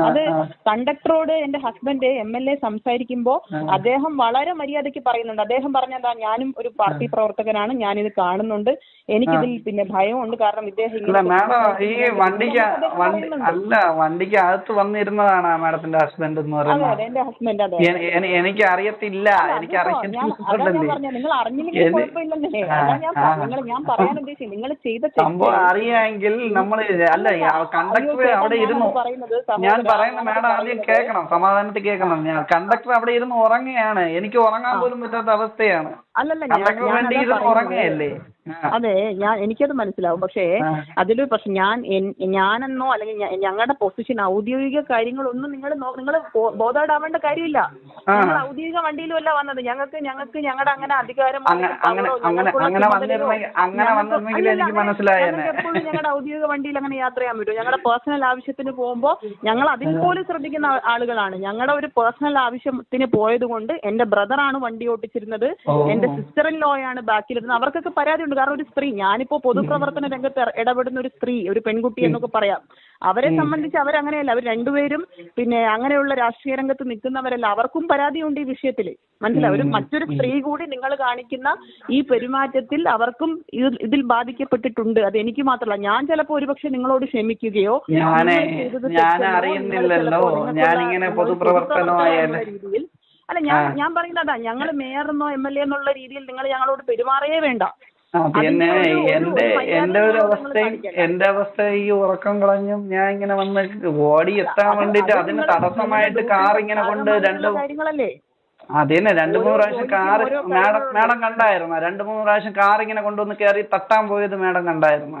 അത്. കണ്ടക്ടറോട് എന്റെ husband M L A സംസാരിക്കുമ്പോ അദ്ദേഹം വളരെ മര്യാദയ്ക്ക് പറയുന്നുണ്ട്. അദ്ദേഹം പറഞ്ഞതാ ഞാനും ഒരു പാർട്ടി പ്രവർത്തകനാണ് ഞാൻ ഇത് കാണുന്നുണ്ട് എനിക്കിതിൽ പിന്നെ ഭയമുണ്ട്. കാരണം ഇദ്ദേഹം ഈ വണ്ടിക്ക് വണ്ടി അല്ല വണ്ടിക്ക് അകത്ത് വന്നിരുന്നതാണ് മാഡത്തിന്റെ ഹസ്ബൻഡ് എന്ന് പറയുന്നത്? അതെ എന്റെ ഹസ്ബൻഡ് അതെ എനിക്ക് അറിയത്തില്ല എനിക്ക് ഞാൻ ഞാൻ നിങ്ങൾ അറിഞ്ഞില്ലെങ്കിൽ കുഴപ്പമില്ലെന്നേ ഞാൻ. നിങ്ങൾ ഞാൻ പറയാൻ ഉദ്ദേശിച്ചു നിങ്ങൾ ചെയ്ത സംഭവം അറിയാമെങ്കിൽ നമ്മൾ അല്ല കണ്ടക്ടർ അവിടെ ഇരുന്നു. ഞാനത് പറയുന്നത് മാഡം ആദ്യം കേൾക്കണം സമാധാനത്തിൽ കേൾക്കണം. ഞാൻ കണ്ടക്ടർ അവിടെ ഇരുന്ന് ഉറങ്ങുകയാണ്. എനിക്ക് ഉറങ്ങാൻ പോലും പറ്റാത്ത അവസ്ഥയാണ്. അല്ലല്ല ഞാൻ. അതെ ഞാൻ എനിക്കത് മനസ്സിലാവും. പക്ഷേ. അതിലൊരു പ്രശ്നം ഞാൻ ഞാനെന്നോ അല്ലെങ്കിൽ ഞങ്ങളുടെ പൊസിഷൻ ഔദ്യോഗിക കാര്യങ്ങളൊന്നും നിങ്ങൾ നിങ്ങൾ ബോധേഡാവേണ്ട കാര്യമില്ല. ആ. നിങ്ങൾ ഔദ്യോഗിക വണ്ടിയിലുമല്ല വന്നത്. ഞങ്ങൾക്ക് ഞങ്ങൾക്ക് ഞങ്ങളുടെ അങ്ങനെ അധികാരം എപ്പോഴും ഞങ്ങളുടെ ഔദ്യോഗിക വണ്ടിയിൽ അങ്ങനെ യാത്ര ചെയ്യാൻ പറ്റും. ഞങ്ങളുടെ പേഴ്സണൽ ആവശ്യത്തിന് പോകുമ്പോൾ ഞങ്ങൾ അതിൽ പോലും ശ്രദ്ധിക്കുന്ന ആളുകളാണ്. ഞങ്ങളുടെ ഒരു പേഴ്സണൽ ആവശ്യത്തിന് പോയത് കൊണ്ട് എന്റെ ബ്രദറാണ് വണ്ടി ഓട്ടിച്ചിരുന്നത്. ഓ. എന്റെ സിസ്റ്റർ ഇൻ ലോ ആണ് ബാക്കിലിരുന്നത് അവർക്കൊക്കെ പരാതിയുണ്ട്. കാരണം ഒരു സ്ത്രീ ഞാനിപ്പോ പൊതുപ്രവർത്തന രംഗത്ത് ഇട- ഇടപെടുന്ന ഒരു സ്ത്രീ ഒരു പെൺകുട്ടി എന്നൊക്കെ പറയാം. അവരെ സംബന്ധിച്ച് അവരങ്ങനെയല്ല. അവർ രണ്ടുപേരും പിന്നെ അങ്ങനെയുള്ള രാഷ്ട്രീയ രംഗത്ത് നിൽക്കുന്നവരല്ല. അവർക്കും പരാതിയുണ്ട് ഈ വിഷയത്തിൽ മനസ്സിലായി? ഒരു മറ്റൊരു സ്ത്രീ കൂടി നിങ്ങൾ കാണിക്കുന്ന ഈ പെരുമാറ്റത്തിൽ അവർക്കും ഇതിൽ ബാധിക്കപ്പെട്ടിട്ടുണ്ട്. അത് എനിക്ക് മാത്രമല്ല. ഞാൻ ചിലപ്പോൾ ഒരുപക്ഷെ നിങ്ങളോട് ക്ഷമിക്കുകയോ ഞാൻ അറിയുന്നില്ലല്ലോ ഞാൻ ഇങ്ങനെ പൊതുപ്രവർത്തനമായാലും രീതിയിൽ അല്ല ഞാൻ ഞാൻ പറയുന്നത് അതാ ഞങ്ങൾ മേയറെന്നോ എം എൽ എ എന്നുള്ള രീതിയിൽ നിങ്ങൾ ഞങ്ങളോട് പെരുമാറേ വേണ്ട പിന്നെ എന്റെ എന്റെ ഒരു അവസ്ഥയും. എന്റെ അവസ്ഥ ഈ ഉറക്കം കളഞ്ഞും ഞാൻ ഇങ്ങനെ വന്ന് ഓടി എത്താൻ വേണ്ടിട്ട് അത് അതിന് തടസ്സമായിട്ട് കാർ ഇങ്ങനെ കൊണ്ട് രണ്ട് അതന്നെ രണ്ട് മൂന്ന് പ്രാവശ്യം കാർ മാഡം. മാഡം കണ്ടായിരുന്ന രണ്ട് മൂന്ന് പ്രാവശ്യം കാർ ഇങ്ങനെ കൊണ്ടുവന്ന് കയറി തട്ടാൻ പോയത് മാഡം കണ്ടായിരുന്ന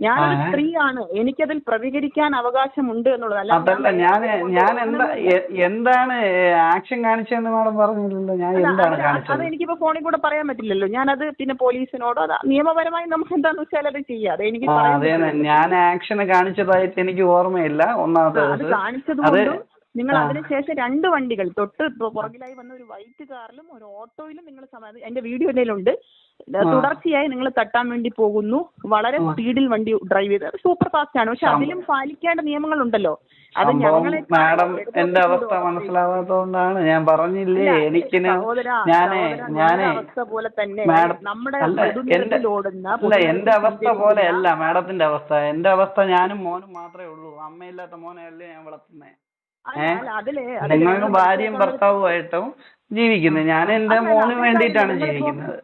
ഞാനൊരു. സ്ത്രീയാണ്. എനിക്കതിൽ പ്രതികരിക്കാൻ അവകാശമുണ്ട് എന്നുള്ളത്. അല്ല ഞാൻ ഞാൻ എന്താ എന്താണ് ആക്ഷൻ കാണിച്ചതെന്ന് മാഡം പറഞ്ഞില്ലല്ലോ ഞാൻ എന്താണ് അത് കാണിച്ചത്? എനിക്കിപ്പോ ഫോണിൽ കൂടെ പറയാൻ പറ്റില്ലല്ലോ. ഞാനത് പിന്നെ പോലീസിനോടോ അത് നിയമപരമായി നമുക്ക് എന്താന്ന് വെച്ചാൽ അത് ചെയ്യാം. അത് എനിക്ക് അതെ ഞാൻ ആക്ഷൻ കാണിച്ചതായിട്ട് എനിക്ക് ഓർമ്മയില്ല. ഒന്നാമത്തെ അത് കാണിച്ചത് നിങ്ങൾ. അതിനുശേഷം രണ്ട് വണ്ടികൾ തൊട്ട് പുറകിലായി വന്ന ഒരു വൈറ്റ് കാറിലും ഒരു ഓട്ടോയിലും നിങ്ങൾ എന്റെ വീഡിയോ എന്തെങ്കിലുണ്ട് തുടർച്ചയായി നിങ്ങൾ തട്ടാൻ വേണ്ടി പോകുന്നു. വളരെ സ്പീഡിൽ വണ്ടി ഡ്രൈവ് ചെയ്ത്. സൂപ്പർ ഫാസ്റ്റ് ആണ്. പക്ഷെ അതിലും പാലിക്കേണ്ട നിയമങ്ങളുണ്ടല്ലോ. അത് ഞങ്ങളെ മാഡം എന്റെ അവസ്ഥ മനസ്സിലാവാത്തതുകൊണ്ടാണ് ഞാൻ പറഞ്ഞില്ലേ എനിക്ക് അവസ്ഥ പോലെ തന്നെ നമ്മുടെ അല്ല എന്റെ അവസ്ഥ പോലെ അല്ല മാഡത്തിന്റെ അവസ്ഥ. എന്റെ അവസ്ഥ ഞാനും മോനും മാത്രമേ ഉള്ളൂ. അമ്മയില്ലാത്ത മോനെയല്ലേ ഞാൻ വളർത്തുന്നേ. ഞങ്ങൾ ഭാര്യയും ഭർത്താവുമായിട്ടും ജീവിക്കുന്നത് ഞാൻ എന്റെ മോന് വേണ്ടിയിട്ടാണ് ജീവിക്കുന്നത്.